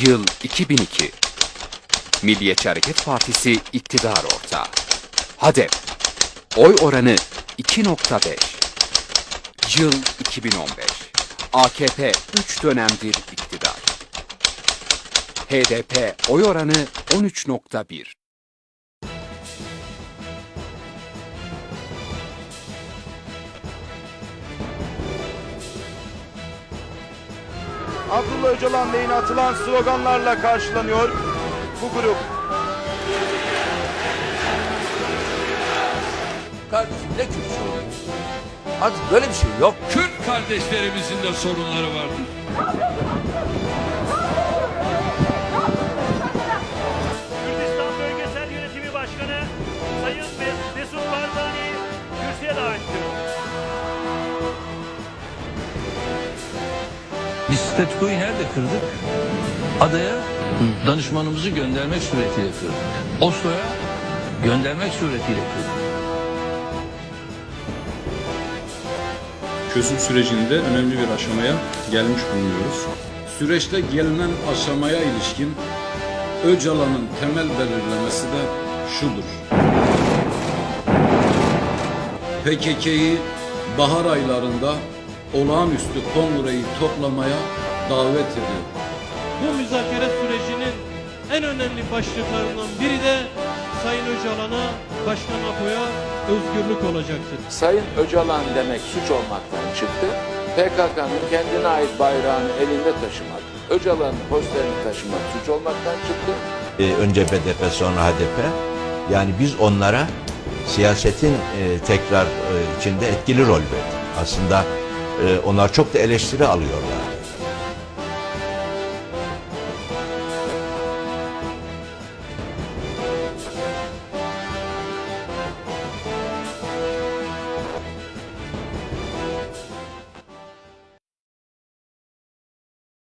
Yıl 2002. Milliyetçi Hareket Partisi iktidar ortağı. HADEP. Oy oranı 2.5. Yıl 2015. AKP 3 dönemdir iktidar. HDP oy oranı 13.1. Abdullah Öcalan lehine atılan sloganlarla karşılanıyor bu grup. Kardeşim ne Kürtçü Artık böyle bir şey yok. Kürt kardeşlerimizin de sorunları vardır. Biz statükoyu nerede kırdık? Adaya danışmanımızı göndermek suretiyle kırdık. Oslo'ya göndermek suretiyle kırdık. çözüm sürecinde önemli bir aşamaya gelmiş bulunuyoruz. Süreçte gelinen aşamaya ilişkin Öcalan'ın temel belirlemesi de şudur. PKK'yı bahar aylarında olağanüstü kongreyi toplamaya davet ediyor. Bu müzakere sürecinin en önemli başlıklarından biri de Sayın Öcalan'a, Başkan Apo'ya özgürlük olacaktır. Sayın Öcalan demek suç olmaktan çıktı. PKK'nın kendine ait bayrağını elinde taşımak, Öcalan'ın posterini taşımak suç olmaktan çıktı. Ee, önce BDP sonra HDP. Yani biz onlara siyasetin e, tekrar e, içinde etkili rol verdik. Aslında onlar çok da eleştiri alıyorlar.